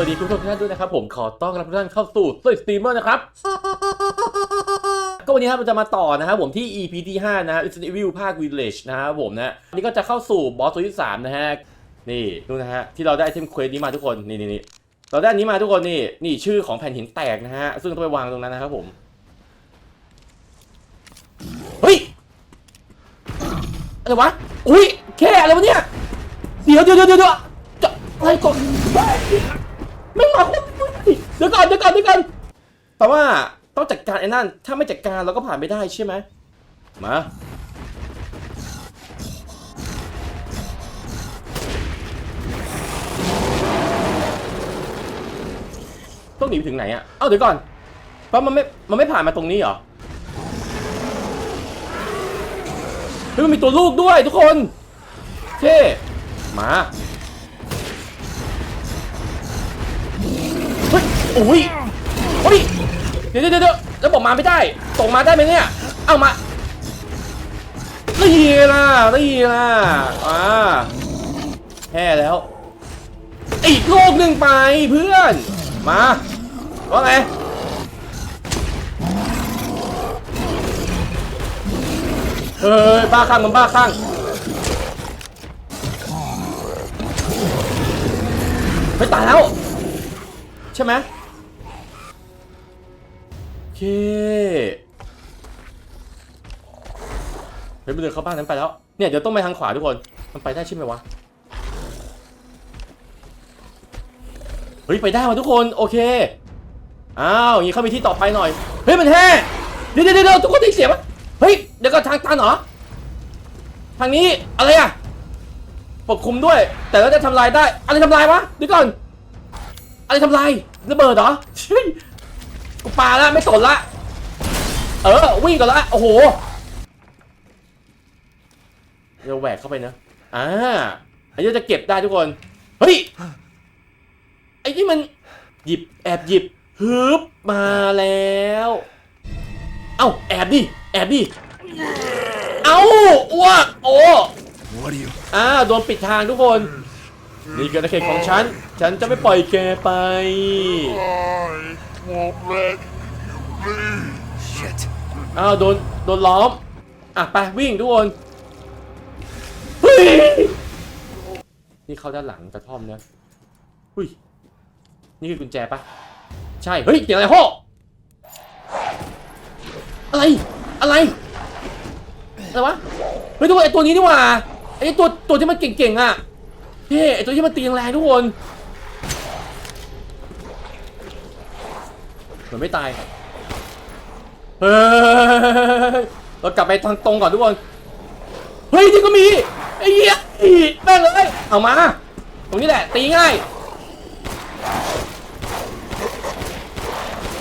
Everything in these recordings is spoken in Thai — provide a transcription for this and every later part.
สวัสดีคุณผู้ชมทุกท่านด้วยนะครับผมขอต้อนรับทุกท่านเข้าสู่สุดสตรีมเมอร์นะครับ ก็วันนี้ครับเราจะมาต่อนะครับผมที่ EP ที่ 5 นะฮะ Resident Evil ภาค Village นะครับผมนะอันนี่ก็จะเข้าสู่บอสตัวที่ 3 นะฮะ นี่ดูนะฮะ ที่เราได้ไอเทมเควสนี้มาทุกคนนี่นี่นี่เราได้อันนี้มาทุกคนนี่ นี่ชื่อของแผ่นหินแตกนะฮะ ซึ่งต้องไปวางตรงนั้นนะครับผม เฮ้ย อะไรวะ อุ้ย แค่อะไรวะเนี่ย เดี๋ยวเดี๋ยวเดี๋ยวเดี๋ยวจะอะไรก่อน ไม่มาคนเดี๋ยวก่อนเดี๋ยวก่อนเดี๋ยวก่อนแต่ว่าต้องจัดการไอ้นั่น ถ้าไม่จัดการเราก็ผ่านไม่ได้ใช่ไหมมาต้องหนีไปถึงไหนอะเอ้าเดี๋ยวก่อน เพราะมันไม่ มันไม่ผ่านมาตรงนี้เหรอเฮ้ยมันมีตัวลูกด้วยทุกคน เท่มา เฮ้ยโอ้ยเฮ้ยเดี๋ยวเดี๋ยวเดี๋ยวแล้วบอกมาไม่ได้ส่งมาได้ไหมเนี่ย เอามานี่ล่ะนี่ล่ะอ่าแพ้แล้ว อีกโลกหนึ่งไปเพื่อน มาว่าไงเฮ้ยบ้าข้างมันบ้าข้างไม่ตายแล้ว ใช่ไหม เคเฮ้ยไปเดินเข้าบ้านนั้นไปแล้ว เนี่ยเดี๋ยวต้องไปทางขวาทุกคน มันไปได้ใช่ไหมวะ เฮ้ยไปได้ว่ะทุกคน โอเค อ้าวอย่างงี้เข้าไปที่ต่อไปหน่อย เฮ้ยมันแห่เดี๋ยวเดี๋ยวเดี๋ยวทุกคนได้เสียงปะเฮ้ยเดี๋ยวก็ทางตันเหรอ ทางนี้อะไรอะปกคุมด้วย แต่เราจะทำลายได้ อะไรทำลายวะเดี๋ยวก่อน อะไรทำลายระเบิดเหรอ กูปาละไม่สนละ เออ วิ่งก่อนละโอ้โหเดี๋ยวแหวกเข้าไปนะอ่าอันนี้จะเก็บได้ทุกคน เฮ้ย ไอ้นี่มันหยิบแอบหยิบฮึบมาแล้ว เอ้าแอบดิ แอบดิ เอ้าอ้วกโอ้อ่าโดนปิดทางทุกคน นี่คือนาเขตของฉัน ฉันจะไม่ปล่อยแกไป Won't let you leave. Shit. อ้าวโดนโดนล้อม อะไปวิ่งทุกคนเฮ้ยนี่เข้าด้านหลังกระท่อมนะหุ้ย นี่คือกุญแจปะใช่ เฮ้ยเสียงอะไรโฮอะไร อะไร อะไรวะ เฮ้ยทุกคนไอตัวนี้นี่หว่า ไอตัวตัวที่มันเก่งๆอะเฮ้ไอตัวที่มันตีแรงๆทุกคน เหมือนไม่ตาย เฮ้ย เรากลับไปทางตรงก่อนทุกคน เฮ้ยนี่ก็มี ไอ้เหี้ยอีแม่งเลย เอามา ตรงนี้แหละ ตีง่าย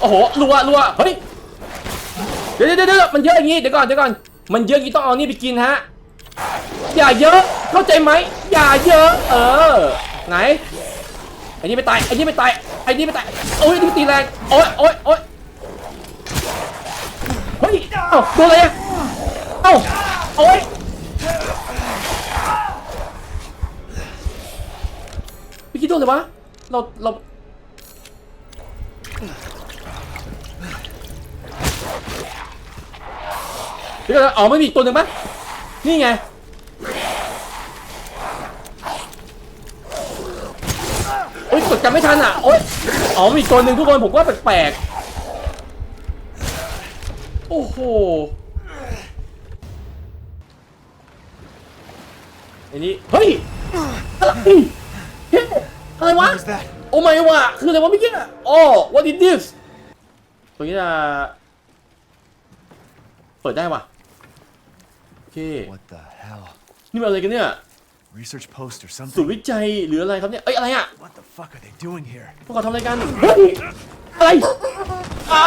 โอ้โห รัวรัวเฮ้ย เดี๋ยวเดี๋ยวเดี๋ยวมันเยอะอย่างงี้ เดี๋ยวก่อนเดี๋ยวก่อน มันเยอะอย่างงี้ต้องเอานี่ไปกินฮะ อย่าเยอะ เข้าใจไหม อย่าเยอะ เออ ไหน ไอ้นี่ไม่ตาย ไอ้นี่ไม่ตาย อ้นี่ไม่ตายโอ้ยนี่ตีแรงโอ้ยโอ้ยโอ้ยเฮ้ยเอ้าโดนอะไรอะเอ้าโอ้ยพี่คิดโดนเลยวะเราเราเดี๋ยวก่อนอ๋อไม่มีอีกตัวหนึ่งปะนี่ไง โอ้ย กดกันไม่ทันอะโอ้ยอ๋อมีอีกตัวหนึ่งทุกคนผมว่าแปลกๆ โอ้โหอันนี้ เฮ้ยอะไรเฮ้ยอะไรวะ โอ้ไม่วะคืออะไรวะเมื่อกี้อะอ๋อ what is this ตรงนี้จะเปิดได้ว่ะโอเค What the hell? นี่มันอะไรกันเนี่ย Research post or ศูน something? ย์วิจัยหรืออะไรครับเนี่ย เอ้ยอะไรอะ What the fuck are they doing here? พวกเขาทำอะไรกันเฮ้ยอะไรอ่า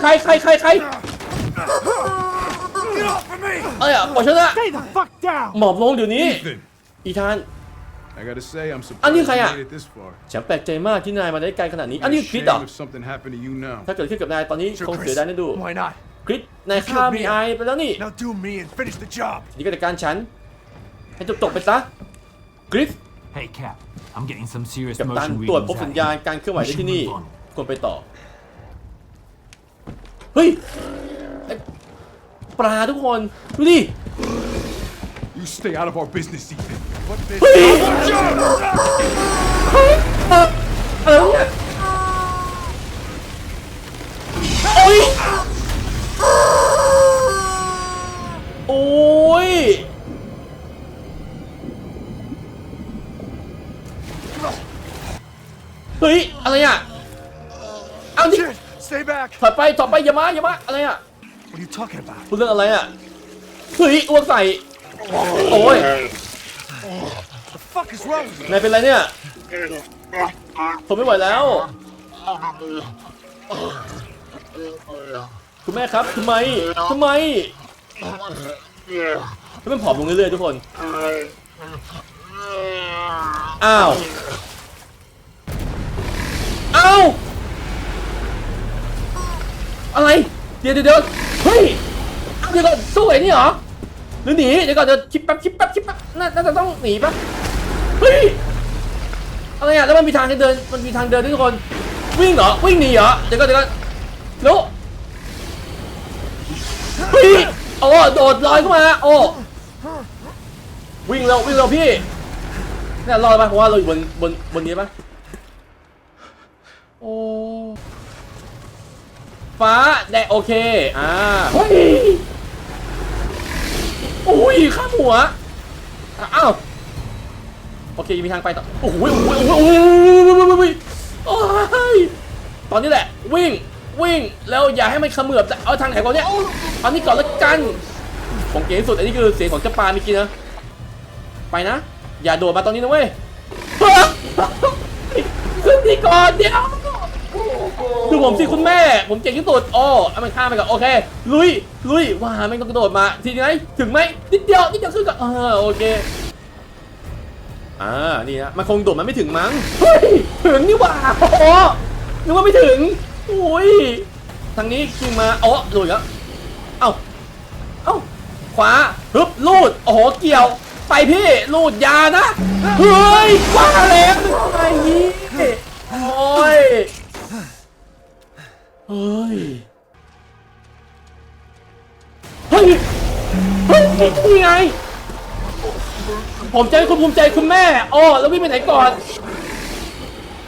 ใครใครใครใคร Get off of me! เอ้ยอะปล่อยฉันนะ Stay the fuck down! หมอบลงเดี๋ยวนี้ Ethan, อีธาน I gotta say, I'm Anh surprised như you khai ạ? made it this far. ฉันแปลกใจมากที่นายมาได้ไกลขนาดนี้ อัน I'd นี้ be คริสเหรอ ashamed if something happened to you now. ถ้าเกิดขึ้นกับนายตอนนี้ Sure, คง Chris. เสียดายนะดู Why not? คริสนายฆ่ามีไอไปแล้วนี่ Now do me and finish the job. นี่ก็จัดการฉัน ให้จบจบๆไปซะคริส Hey, Cap. I'm getting some serious กับตัน motion ตรวจ readings พบสัญ out ญาณ here. การเคลื่อนไหว We ได้ should ที่นี่ move on. ควรไปต่อ เฮ้ยไอ้ปลาทุกคน ดูดิ You stay out of our business, Ethan. What เฮ้ย business? เฮ้ยเอ่ออะไรวะเนี่ย เฮ้ย อะไรอะเอาดิ Shit! Stay back! ถอยไปถอยไปอย่ามาอย่ามาอะไรอะ What are you talking about? พูดเรื่องอะไรอะ เฮ้ยอ้วกใส่ โอ้ย The fuck is wrong with you? นายเป็นไรเนี่ย ผมไม่ไหวแล้ว คุณแม่ครับทำไมทำไมให้มันผอมลงเรื่อยๆทุกคน อ้าว เอ้า อะไร เดี๋ยวเดี๋ยวเฮ้ยเอาเดี๋ยวก่อนสู้ไอ้นี่เหรอ หรือหนี เดี๋ยวก่อนเดี๋ยวคิดแป๊บคิดแป๊บคิดแป๊บน่าจะต้องหนีปะเฮ้ย อะไรอะ แล้วมันมีทางเดิน มันมีทางเดินทุกคน วิ่งเหรอ วิ่งหนีเหรอ เดี๋ยวก่อนเดี๋ยวก่อนแล้วเฮ้ยโอ้โดดลอยเข้ามา โอ้ วิ่งเร็ววิ่งเร็วพี่เนี่ยรอดปะเพราะว่าเราอยู่บนบนบนนี้ปะโอ้ฟ้าแดงโอเค อ่าเฮ้ยโอ้ยข้ามหัว อ้าว โอเคมีทางไปต่อ โอ้โหโอ้โหโอ้โหโอ้โหโอ้ยตอนนี้แหละ วิ่ง วิ่ง แล้วอย่าให้มันเขมือบเอาทางไหนก่อนเนี่ยเอานี่ก่อนละกันผมเก่งสุด อันนี้คือเสียงของเจ้าปลาเมื่อกี้นะ ไปนะ อย่าโดดมาตอนนี้นะเว้ยขึ้นที่ก่อนเดี๋ยว ดูผมสิคุณแม่ ผมเก่งที่สุดโอ้เอามันข้ามไปก่อนโอเค ลุย ลุย ว้าไม่ต้องกระโดดมา ทีนี้ถึงไหมนิดเดียว นิดเดียวขึ้นก่อนเออโอเค อ่า นี่นะมันคงโดดมันไม่ถึงมั้ง เฮ้ย ถึงนี่หว่าโอ้นึกว่าไม่ถึงโอ้ย ทางนี้ขึ้นมาอ๋อลุดแล้ว เอ้า เอ้า ขวาฮึบลูด โอ้โห เกี่ยว ไปพี่ลูดยานะ เฮ้ยกว่าแล้วไอ้นี้โอ้ย เฮ้ย เฮ้ย เฮ้ยนี่ไง ผมจะให้คุณภูมิใจคุณแม่โอ้แล้ววิ่งไปไหนก่อน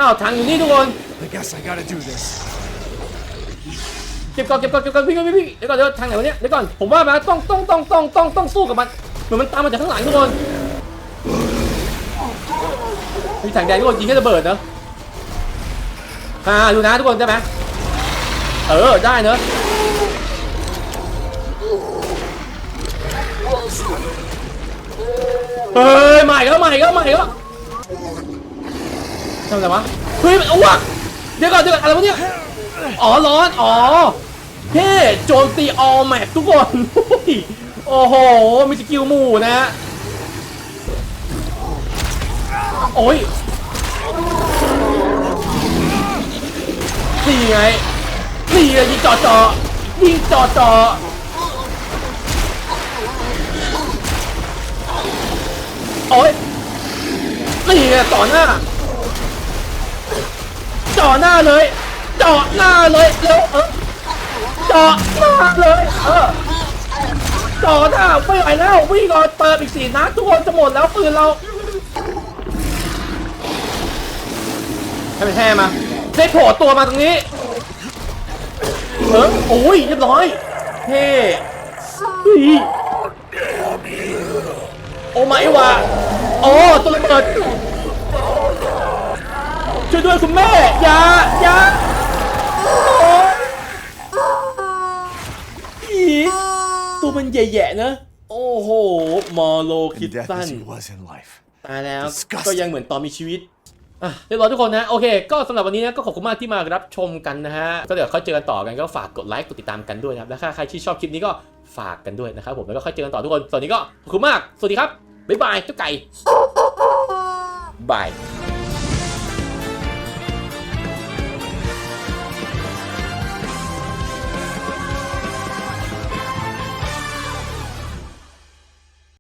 อ้าวทางอยู่นี่ทุกคน I guess I gotta do this. เก็บก่อนเก็บก่อนเก็บก่อนพี่พี่พี่เดี๋ยวก่อนเดี๋ยวทางไหนวะเนี่ยเดี๋ยวก่อนผมว่ามาต้องต้องต้องต้องต้องต้องสู้กับมันเหมือนมันตามมาจากข้างหลังทุกคนมีถังแดงทุกคนยิงให้ระเบิดเนอะอ่าดูนะทุกคนได้ไหม เออ ได้เนอะเฮ้ยใหม่แล้วใหม่แล้วใหม่แล้วทำอะไรวะเฮ้ยมันอ้วกเดี๋ยวก่อนเดี๋ยวก่อนอะไรวะเนี่ยอ๋อร้อนอ๋อเท่โจมตีออลแมปทุกคนโอ้โหมีสกิลหมู่นะฮะโอ้ยนี่ไง นี่ไงยิงจ่อจ่อยิงจ่อจ่อโอ้ยนี่ไงต่อหน้าจ่อหน้าเลยเจาะหน้าเลยเร็วเออเจาะหน้าเลยเออเจาะหน้าไม่ไหวแล้ววิ่งก่อนเปิดอีกสี่นัดทุกคนจะหมดแล้วปืนเราให้มันแห่มาได้โผล่ตัวมาตรงนี้ เออโอ้ยเรียบร้อยเท่เฮ้ยโอ้ไม่ว่ะโอ้ตัวระเบิดช่วยด้วยคุณแม่อย่าอย่าโอ๊ยอีตัวมันแย่ๆนะ โอ้โหมอโลคิด In death สั้น as he was in life. ตายแล้ว Disgusting ก็ยังเหมือนตอนมีชีวิต อะเรียบร้อยทุกคนนะโอเค ก็สำหรับวันนี้นะก็ขอบคุณมากที่มารับชมกันนะฮะก็เดี๋ยวค่อยเจอกันต่อกันก็ฝากกดไลค์กดติดตามกันด้วยนะครับแล้วถ้าใครที่ชอบคลิปนี้ก็ฝากกันด้วยนะครับผมแล้วก็ค่อยเจอกันต่อทุกคนสวัสดีก็ขอบคุณมากสวัสดีครับบ๊ายบายเจ้าไก่บาย